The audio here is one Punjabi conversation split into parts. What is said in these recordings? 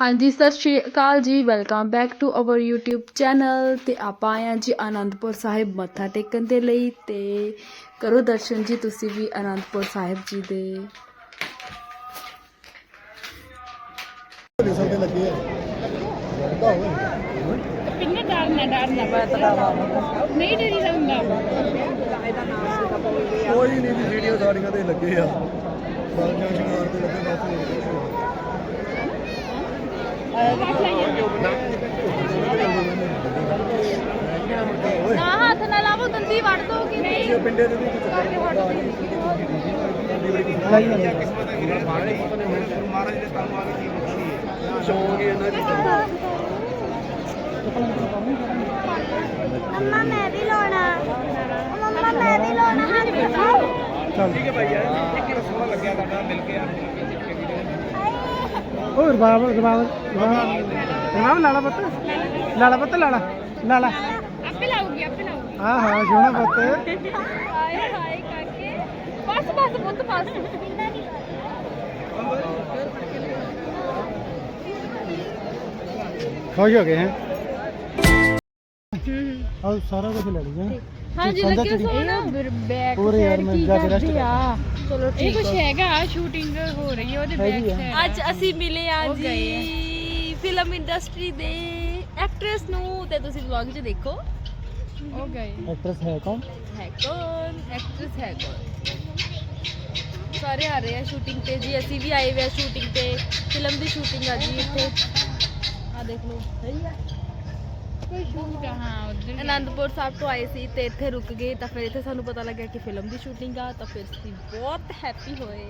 ਹਾਂਜੀ Sat Sri Akal ji. Welcome back to our YouTube channel ਤੇ ਆਪਾਂ ਆਏ ਜੀ ਆਨੰਦਪੁਰ ਸਾਹਿਬ ਮੱਥਾ ਟੇਕਣ ਦੇ ਲਈ। ਤੇ ਕਰੋ ਦਰਸ਼ਨ ਜੀ ਤੁਸੀਂ ਵੀ ਆਨੰਦਪੁਰ ਸਾਹਿਬ ਜੀ ਦੇ। ਕੋਈ ਨਹੀਂ ਵੀਡੀਓ ਸਾਡੀਆਂ ਤੇ ਲੱਗੇ ਆ। ਸਾਰੀਆਂ ਸ਼ਿੰਗਾਰ ਤੇ ਲੱਗੇ ਬਸ। ਨਾ ਹੱਥ ਨਾਲ ਲਾਵੋ ਦੰਦੀ ਵੜ ਦੋਗੇ ਨਹੀਂ ਪਿੰਡੇ ਦੇ ਵੀ ਸ਼ੌਂਕ ਹੀ ਇਹਨਾਂ ਦੀ ਮੰਮਾ ਮੈਂ ਵੀ ਲਾਉਣਾ ਮੰਮਾ ਮੈਂ ਵੀ ਲਾਉਣਾ ਚੱਲ ਠੀਕ ਹੈ ਭਾਈ ਯਾਰ ਇੱਕ ਕਿਹੜਾ ਸੋਹਣਾ ਲੱਗਿਆ ਤੁਹਾਡਾ ਮਿਲ ਕੇ ਯਾਰ ਓਏ ਰਬਾਬ ਰਬਾਬ ਰਬਾਬ ਲਾਲਾ ਪੁੱਤ ਲਾਲਾ ਪੁੱਤ ਲਾਲਾ ਲਾਲਾ ਆਪੇ ਲਾਉਗੀ ਆਪੇ ਲਾਉਗੀ ਹਾਂ ਹਾਂ ਸੋਹਣਾ ਪੁੱਤ ਹਾਏ ਹਾਏ ਕਾਕੇ ਬਸ ਬਸ ਆ ਹਾਂਜੀ ਸੰਦਾ ਲੱਗੇ ਚਿੜੀ। ਸੋਹਣਾ। ਬੈਕ ਜਾ ਕੇ ਰੈਸਟ ਚਲੋ ਇਹ ਕੁਝ ਹੈਗਾ ਸ਼ੂਟਿੰਗ ਹੋ ਰਹੀ ਹੈ ਉਹਦੇ ਬੈਕ ਆ। ਸਾਈਡ ਅੱਜ ਅਸੀਂ ਮਿਲੇ ਆ ਜੀ ਫਿਲਮ ਇੰਡਸਟਰੀ ਦੇ ਐਕਟਰੈਸ ਨੂੰ ਤੇ ਤੁਸੀਂ ਵਲੌਗ 'ਚ ਦੇਖੋ। ਹੋ ਗਏ। ਐਕਟਰਸ ਹੈ ਕੌਣ? ਹੈ ਕੌਣ? ਐਕਟਰੈਸ ਹੈ ਕੌਣ? ਸਾਰੇ ਆ ਰਹੇ ਆ ਸ਼ੂਟਿੰਗ ਤੇ ਜੀ ਅਸੀਂ ਵੀ ਆਏ ਹੋਏ ਆ ਸ਼ੂਟਿੰਗ ਤੇ। ਫਿਲਮ ਦੀ ਸ਼ੂਟਿੰਗ ਆ ਜੀ ਇੱਥੇ। ਆ ਦੇਖ ਲਓ। ਕੋਈ ਸ਼ੂਟ ਹਾਂ ਉਧਰ ਅਨੰਦਪੁਰ ਸਾਹਿਬ ਤੋਂ ਆਏ ਸੀ ਤੇ ਇੱਥੇ ਰੁਕ ਗਏ ਤਾਂ ਫਿਰ ਇੱਥੇ ਸਾਨੂੰ ਪਤਾ ਲੱਗਿਆ ਕਿ ਫਿਲਮ ਦੀ ਸ਼ੂਟਿੰਗ ਆ ਤਾਂ ਫਿਰ ਅਸੀਂ ਬਹੁਤ ਹੈਪੀ ਹੋਏ।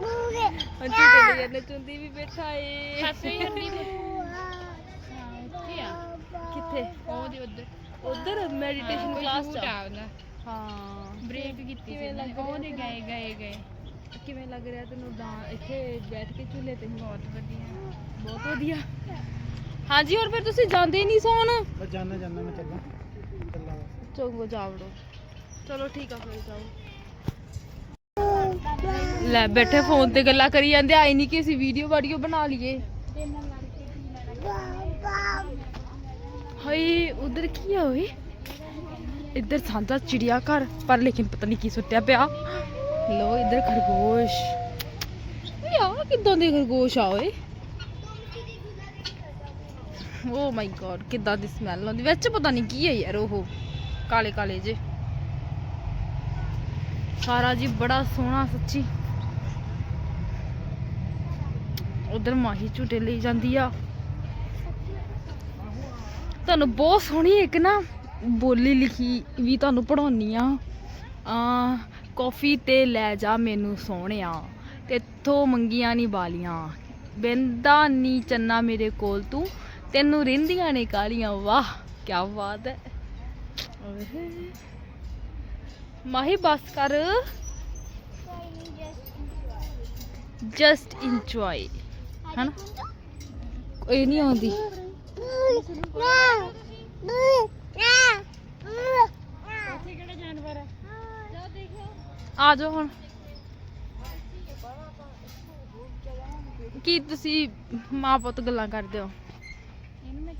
ਹੁਣ ਝੂਟੇ ਲਈ ਨਚੁੰਦੀ ਵੀ ਬੈਠਾ ਏ ਹੱਸੇ ਹੰਦੀ ਹਾਂ ਉੱਥੇ ਆ ਕਿੱਥੇ? ਉਹਦੇ ਉਧਰ। ਉਧਰ ਮੈਡੀਟੇਸ਼ਨ ਕਲਾਸ ਚ ਆ। ਆਉਂਦਾ ਹਾਂ। ਬ੍ਰੇਕ ਕੀਤੀ ਸੀ ਕਿਵੇਂ ਲੱਗ ਰਿਹਾ? ਉਹਦੇ ਗਏ ਗਏ ਗਏ। ਕਿਵੇਂ ਲੱਗ ਰਿਹਾ ਤੈਨੂੰ? ਦਾ ਇੱਥੇ ਬੈਠ ਕੇ ਝੂਲੇ ਤੇ? ਬਹੁਤ ਵਧੀਆ। ਬਹੁਤ ਵਧੀਆ। ਹਾਂਜੀ ਹੋਰ ਫਿਰ ਤੁਸੀਂ ਜਾਂਦੇ ਨਹੀਂ ਸੌਣ? ਮੈਂ ਜਾਣਾ ਜਾਣਾ ਮੈਂ ਚੱਲਾਂ। ਚੱਲਾਂ ਚੋਗੋ ਜਾਵੜੋ ਚਲੋ ਠੀਕ ਆ ਫਿਰ ਜਾਓ। ਲੈ ਬੈਠੇ ਫੋਨ ਤੇ ਗੱਲਾਂ ਕਰੀ ਜਾਂਦੇ ਆਈ ਨਹੀਂ ਕਿ ਅਸੀਂ ਵੀਡੀਓ ਵਾਡੀਓ ਬਣਾ ਲਈਏ। ਹਾਏ ਉਧਰ ਕੀ ਆ ਓਏ? ਇੱਧਰ ਸਾਂਝਾ ਚਿੜੀਆ ਘਰ ਪਰ ਲੇਕਿਨ ਪਤਾ ਨਹੀਂ ਕੀ ਸੁੱਟਿਆ ਪਿਆ। ਲੋ ਇੱਧਰ ਖਰਗੋਸ਼। ਆ ਕਿੱਦਾਂ ਦੇ ਖਰਗੋਸ਼ ਆ ਓਏ? ਓ ਮਾਈ ਗॉड ਕਿੱਦਾਂ ਦੀ ਸਮੈਲ ਆਉਂਦੀ। ਵਿੱਚ ਪਤਾ ਨਹੀਂ ਕੀ ਹੈ ਯਾਰ ਉਹ। ਕਾਲੇ ਕਾਲੇ ਜੇ। ਸਾਰਾ ਜੀ ਬੜਾ ਸੋਹਣਾ ਸੱਚੀ। ਉਧਰ ਮਾਹੀ ਝੂਟੇ ਲਈ ਜਾਂਦੀ ਆ। ਤੁਹਾਨੂੰ ਬਹੁਤ ਸੋਹਣੀ ਇੱਕ ਨਾ ਬੋਲੀ ਲਿਖੀ ਵੀ ਤੁਹਾਨੂੰ ਪੜਾਉਣੀ ਆ। ਆ, ਕਾਫੀ ਤੇ ਲੈ ਜਾ ਮੈਨੂੰ ਸੋਹਣਿਆ। ਤੇਥੋਂ ਮੰਗੀਆਂ ਨਹੀਂ ਬਾਲੀਆਂ ਬਿੰਦਾ ਨੀ ਚੰਨਾ ਮੇਰੇ ਕੋਲ ਤੂੰ। ਤੈਨੂੰ ਰਹਿੰਦੀਆਂ ਨੇ ਕਾਲੀਆਂ, ਵਾਹ ਕੀ ਬਾਤ ਹੈ। ਮਾਹੀ, ਬਸ ਕਰ। ਜਸਟ ਇੰਜੋਏ ਹਨਾ? ਇਹ ਨਹੀਂ ਆਉਂਦੀ। ਆ ਜਾਓ ਹੁਣ। ਕੀ ਤੁਸੀਂ ਮਾਂ ਪੁੱਤ ਗੱਲਾਂ ਕਰਦੇ ਹੋ?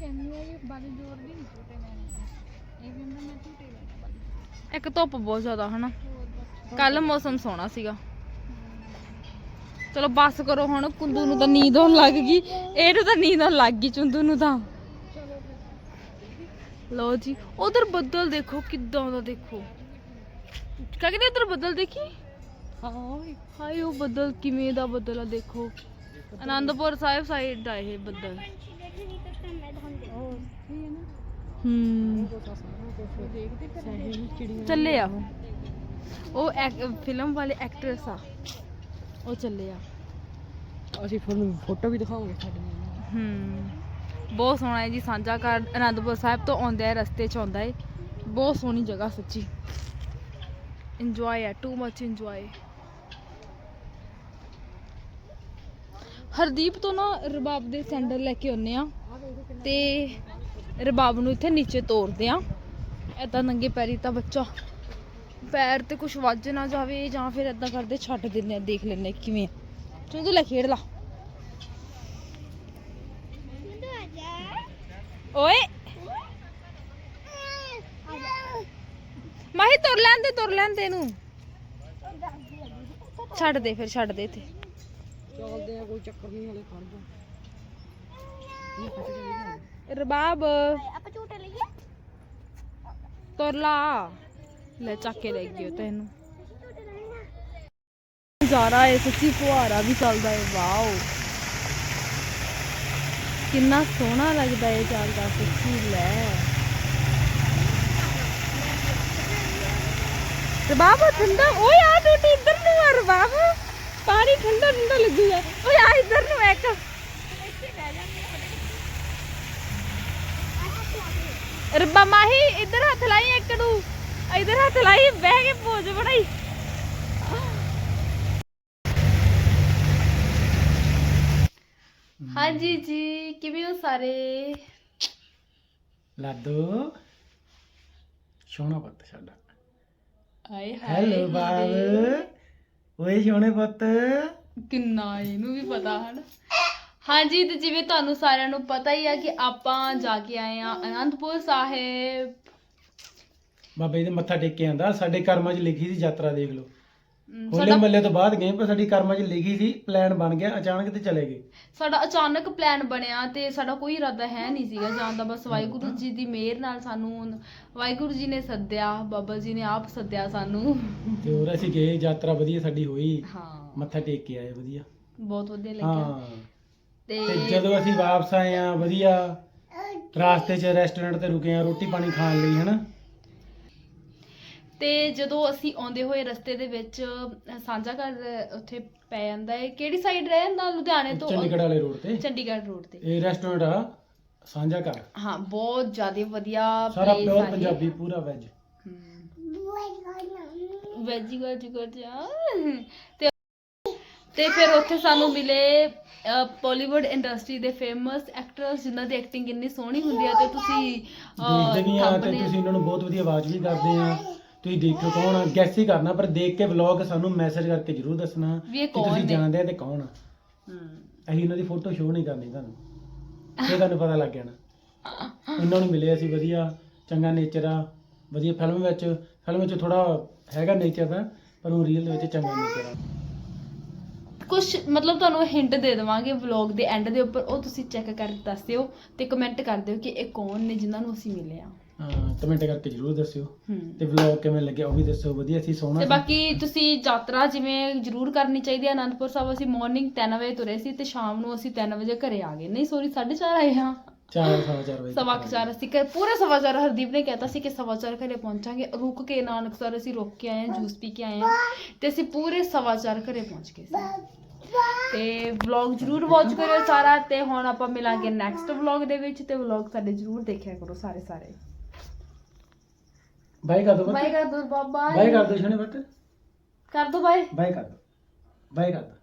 ਕਹਿੰਦੀ ਆ ਕਿ ਬਾਲੀ ਜੋਰ ਦੀ ਨਹੀਂ ਝੂਟੇ ਲੈਣੇ ਇਹ ਕਹਿੰਦਾ ਮੈਂ ਝੂਟੇ ਲੈਣੇ ਇੱਕ ਧੁੱਪ ਬਹੁਤ ਜ਼ਿਆਦਾ, ਹਨਾ? ਕੱਲ ਮੌਸਮ ਸੋਹਣਾ ਸੀਗਾ। ਚਲੋ ਬੱਸ ਕਰੋ ਹੁਣ, ਕੁੰਦੂ ਨੂੰ ਤਾਂ ਨੀਂਦ ਆਉਣ ਲੱਗ ਗਈ। ਇਹਨੂੰ ਤਾਂ ਨੀਂਦ ਆਉਣ ਲੱਗ ਗਈ, ਚੁੰਦੂ ਨੂੰ ਤਾਂ। ਲਓ ਜੀ, ਉਧਰ ਬੱਦਲ ਦੇਖੋ, ਕਿੱਦਾਂ ਦਾ ਦੇਖੋ। ਕਹਿੰਦੇ ਉਧਰ ਬੱਦਲ ਦੇਖੀ? ਹਾਂ ਹਾਏ, ਉਹ ਬੱਦਲ ਕਿਵੇਂ ਦਾ ਬੱਦਲ ਆ ਦੇਖੋ। ਆਨੰਦਪੁਰ ਸਾਹਿਬ ਸਾਈਡ ਦਾ ਇਹ ਬੱਦਲ। ਹੂੰ। ਚੱਲੇ ਆ। ਉਹ ਫਿਲਮ ਵਾਲੇ ਐਕਟਰਸ ਆ। ਉਹ ਚੱਲੇ ਆ। ਅਸੀਂ ਤੁਹਾਨੂੰ ਫੋਟੋ ਵੀ ਦਿਖਾਵਾਂਗੇ ਸਾਡੀਆਂ ਹੂੰ। ਬਹੁਤ ਸੋਹਣਾ ਹੈ ਜੀ ਸਾਂਝਾ ਘਰ। ਅਨੰਦਪੁਰ ਸਾਹਿਬ ਤੋਂ ਆਉਂਦਾ ਹੈ ਰਸਤੇ 'ਚ ਆਉਂਦਾ ਹੈ ਬਹੁਤ ਸੋਹਣੀ ਜਗ੍ਹਾ ਸੱਚੀ। ਇੰਜੋਏ ਹੈ ਟੂ ਮੱਚ ਇੰਜੋਏ ਹਰਦੀਪ ਤੋਂ ਨਾ ਰਬਾਬ ਦੇ ਸੈਂਡਲ ਲੈ ਕੇ ਆਉਨੇ ਆ। ਤੇ ਰਬਾਬ ਨੂੰ ਇੱਥੇ ਨੀਚੇ ਤੋਰਦੇ ਆ। ਐਦਾਂ ਨੰਗੇ ਪੈਰੀ ਤਾਂ ਬੱਚਾ ਪੈਰ ਤੇ ਕੁਝ ਵੱਜ ਨਾ ਜਾਵੇ ਜਾਂ ਫਿਰ ਐਦਾਂ ਕਰਦੇ ਛੱਡ ਦਿੰਨੇ ਆ, ਦੇਖ ਲੈਨੇ ਕਿਵੇਂ ਆ। ਤੂੰ ਲੈ ਖੇਡ ਲਾ। ਓਏ। ਮਾਹੀ ਤੁਰ ਲੈਂਦੇ ਤੁਰ ਲੈਂਦੇ ਛੱਡ ਦੇ ਫਿਰ, ਛੱਡ ਦੇ ਇੱਥੇ। ਰਬਾਬ। ਆਪਾਂ ਝੂਟੇ ਲਈਏ। ਤੁਰ ਲਾ ਲੈ ਚੱਕ ਕੇ ਲੈ ਗਿਓ ਤੈਨੂੰ ਨਜ਼ਾਰਾ ਹੈ ਸੱਚੀ ਫੁਹਾਰਾ ਵੀ ਚੱਲਦਾ ਹੈ ਵਾਓ। ਕਿੰਨਾ ਸੋਹਣਾ ਲੱਗਦਾ ਹੈ ਚੱਲਦਾ ਸੱਚੀ ਲੈ। ਰਬਾਬ ਠੰਡਾ ਓਏ ਆ ਟੂਟੀ ਇੱਧਰ ਨੂੰ ਆ ਰਬਾਬ। ਪਾਣੀ ਠੰਡਾ ਠੰਡਾ ਲੱਗੂਗਾ। ਓਏ ਆ ਇੱਧਰ ਨੂੰ ਇੱਕ। ਰੱਬਾ ਮਾਹੀ ਇੱਧਰ ਹੱਥ ਲਾਈ ਇੱਕ ਨੂੰ। ਇੱਧਰ ਹੱਥ ਲਾਈ ਬਹਿ ਕੇ ਪੋਜ ਬਣਾਈ। ਹਾਂਜੀ ਜੀ ਕਿਵੇਂ ਹੋ ਸਾਰੇ? ਲਾਦੋ ਸੋਹਣਾ ਪੁੱਤ ਸਾਡਾ। ਹਾਏ ਹੈਲੋ ਬਾਬ ਓਏ ਸੋਹਣੇ ਪੁੱਤ। ਕਿੰਨਾ ਇਹਨੂੰ ਵੀ ਪਤਾ ਹਨ। ਹਾਂਜੀ ਤੇ ਜਿਵੇਂ ਤੁਹਾਨੂੰ ਸਾਰਿਆਂ ਨੂੰ ਪਤਾ ਹੀ ਆ ਕਿ ਆਪਾਂ ਜਾ ਕੇ ਆਏ ਆ ਅਨੰਦਪੁਰ ਸਾਹਿਬ। ਬਾਬਾ ਜੀ ਦੇ ਮੱਥਾ ਟੇਕ ਕੇ ਆਂਦਾ ਸਾਡੇ ਕਰਮਾਂ 'ਚ ਲਿਖੀ ਸੀ ਯਾਤਰਾ ਦੇਖ ਲਓ। ਹੋਲੇ ਮੱਲੇ ਤੋਂ ਬਾਅਦ ਗਏ ਪਰ ਸਾਡੀ ਕਰਮਾਂ 'ਚ ਲਿਖੀ ਸੀ ਪਲਾਨ ਬਣ ਗਿਆ ਅਚਾਨਕ ਤੇ ਚਲੇ ਗਏ। ਸਾਡਾ ਅਚਾਨਕ ਪਲਾਨ ਬਣਿਆ ਤੇ ਸਾਡਾ ਕੋਈ ਇਰਾਦਾ ਹੈ ਨਹੀਂ ਸੀਗਾ ਜਾਣ ਦਾ ਬਸ ਵਾਹਿਗੁਰੂ ਜੀ ਦੀ ਮਿਹਰ ਨਾਲ ਸਾਨੂੰ ਵਾਹਿਗੁਰੂ ਜੀ ਨੇ ਸੱਦਿਆ ਬਾਬਾ ਜੀ ਨੇ ਆਪ ਸੱਦਿਆ ਸਾਨੂੰ। ਤੇ ਹੋਰ ਅਸੀਂ ਗਏ ਯਾਤਰਾ ਵਧੀਆ ਸਾਡੀ ਹੋਈ। ਹਾਂ। ਮੱਥਾ ਟੇਕ ਕੇ ਆਏ ਵਧੀਆ। ਬਹੁਤ ਵਧੀਆ ਲੱਗਿਆ। ਹਾਂ। ਤੇ ਤੇ ਜਦੋਂ ਅਸੀਂ ਵਾਪਸ ਆਏ ਆ ਵਧੀਆ। ਰਾਸਤੇ 'ਚ ਰੈਸਟੋਰੈਂਟ ਤੇ ਰੁਕੇ ਆ ਰੋਟੀ ਪਾਣੀ ਖਾਣ ਲਈ ਹਨਾ? ਤੇ ਜਦੋਂ ਅਸੀਂ ਆਉਂਦੇ ਹੋਏ ਰਸਤੇ ਦੇ ਵਿੱਚ ਸਾਂਝਾ ਘਰ ਉੱਥੇ ਪੈ ਜਾਂਦਾ ਹੈ। ਕਿਹੜੀ ਸਾਈਡ ਰਹਿ ਜਾਂਦਾ ਲੁਧਿਆਣੇ ਤੋਂ? ਚੰਡੀਗੜ੍ਹ ਵਾਲੇ ਰੋਡ ਤੇ। ਚੰਡੀਗੜ੍ਹ ਰੋਡ ਤੇ। ਇਹ ਰੈਸਟੋਰੈਂਟ ਆ ਸਾਂਝਾ ਘਰ। ਹਾਂ ਬਹੁਤ ਜ਼ਿਆਦਾ ਵਧੀਆ ਸਾਰਾ place ਪਿਓਰ ਆ ਇਹ। ਪੰਜਾਬੀ ਪੂਰਾ ਵੈਜ ਵੈਜੀ ਗਾਜਾ ਤੇ ਤੇ ਫਿਰ ਉੱਥੇ ਸਾਨੂੰ ਮਿਲੇ ਬਾਲੀਵੁੱਡ ਇੰਡਸਟਰੀ ਦੇ ਫੇਮਸ ਐਕਟਰਸ ਜਿਨ੍ਹਾਂ ਦੀ ਐਕਟਿੰਗ ਇੰਨੀ ਸੋਹਣੀ ਹੁੰਦੀ ਹੈ ਤੇ ਤੁਸੀਂ ਅਹ, ਦੇਖਦੇ ਵੀ ਆ ਤੇ thumbnail- ਤੁਸੀਂ ਉਹਨਾਂ ਨੂੰ ਬਹੁਤ ਵਧੀਆ ਆਵਾਜ਼ ਵੀ ਕਰਦੇ ਆ। ਤੁਸੀਂ ਦੇਖੋ ਕੌਣ ਆ ਗੈਸ ਹੀ ਕਰਨਾ ਪਰ ਦੇਖ ਕੇ ਵਲੌਗ ਸਾਨੂੰ ਮੈਸੇਜ ਕਰਕੇ ਜਰੂਰ ਦੱਸਣਾ ਵੀ ਇਹ ਕਿ ਕੌਣ ਤੁਸੀਂ ਨੇ? ਜਾਣਦੇ ਆ ਤੇ ਕੌਣ ਆ। ਹਮ, ਅਸੀਂ ਉਹਨਾਂ ਦੀ ਫੋਟੋ ਸ਼ੋਅ ਨਹੀਂ ਕਰਨੀ ਤੁਹਾਨੂੰ। ਇਹ ਤੁਹਾਨੂੰ ਪਤਾ ਲੱਗ ਜਾਣਾ ਉਹਨਾਂ ਨੂੰ ਮਿਲੇ ਅਸੀਂ ਵਧੀਆ ਚੰਗਾ ਨੇਚਰ ਆ ਵਧੀਆ ਫਿਲਮ ਵਿੱਚ ਫਿਲਮ ਵਿੱਚ ਥੋੜਾ ਹੈਗਾ ਨੇਚਰ ਦਾ ਪਰ ਉਹ ਰੀਅਲ ਦੇ ਵਿੱਚ ਚੰਗਾ ਨੇਚਰ ਆ। ਕੁਝ ਮਤਲਬ ਤੁਹਾਨੂੰ ਹਿੰਟ ਦੇ ਦੇਵਾਂਗੇ ਵਲੌਗ ਦੇ ਐਂਡ ਦੇ ਉੱਪਰ ਉਹ ਤੁਸੀਂ ਚੈੱਕ ਕਰਕੇ ਦੱਸ ਦਿਓ ਤੇ ਕਮੈਂਟ ਕਰ ਦਿਓ ਕਿ ਇਹ ਕੌਣ ਨੇ ਜਿਨ੍ਹਾਂ ਨੂੰ ਅਸੀਂ ਮਿਲੇ ਆ। ਹਾਂ ਕਮੈਂਟ ਕਰਕੇ ਜਰੂਰ ਦੱਸਿਓ। ਤੇ ਵਲੌਗ ਕਿਵੇਂ ਲੱਗਿਆ ਉਹ ਵੀ ਦੱਸੋ ਵਧੀਆ ਸੀ ਸੋਹਣਾ ਤੇ ਸੀ। ਬਾਕੀ ਤੁਸੀਂ ਯਾਤਰਾ ਜਿਵੇਂ ਜ਼ਰੂਰ ਕਰਨੀ ਚਾਹੀਦੀ ਹੈ ਅਨੰਦਪੁਰ ਸਾਹਿਬ ਅਸੀਂ ਮਾਰਨਿੰਗ 3 ਵਜੇ ਤੁਰੇ ਸੀ ਤੇ ਸ਼ਾਮ ਨੂੰ ਅਸੀਂ 3 ਵਜੇ ਘਰੇ ਆ ਗਏ। ਨਹੀਂ ਸੋਰੀ 4:30 ਆਏ ਹਾਂ ਚਾਰ ਸਵਾ ਚਾਰ ਵਜੇ ਸਵਾ ਕੁ ਚਾਰ ਅਸੀਂ ਘਰ ਪੂਰੇ ਸਵਾ ਚਾਰ ਹਰਦੀਪ ਨੇ ਕਹਿਤਾ ਸੀ ਕਿ ਸਵਾ ਚਾਰ ਘਰੇ ਪਹੁੰਚਾਂਗੇ ਰੁਕ ਕੇ ਨਾਨਕਸਰ ਅਸੀਂ ਰੁਕ ਕੇ ਆਏ ਹਾਂ ਜੂਸ ਪੀ ਕੇ ਆਏ ਹਾਂ ਤੇ ਅਸੀਂ ਪੂਰੇ ਸਵਾ ਚਾਰ ਘਰੇ ਪਹੁੰਚ ਗਏ ਸੀ। ਤੇ ਵਲੌਗ ਜਰੂਰ ਵਾਚ ਕਰਿਓ ਸਾਰਾ ਤੇ ਹੁਣ ਆਪਾਂ ਮਿਲਾਂਗੇ ਨੈਕਸਟ ਵਲੌਗ ਦੇ ਵਿੱਚ ਤੇ ਵਲੌਗ ਸਾਡੇ ਜਰੂਰ ਦੇਖਿਆ ਕਰੋ ਸਾਰੇ ਸਾਰੇ। ਬਾਈ ਕਰ ਦੋ ਬੱਤ। ਬਾਏ ਕਰ ਦੋ ਬਾਬਾ ਬਾਈ ਕਰ ਦੋ ਸ਼ਨੇ ਬੱਤ। ਕਰ ਦੋ ਬਾਏ ਬਾਈ ਕਰ ਦੋ। ਬਾਈ ਕਰ ਦੋ।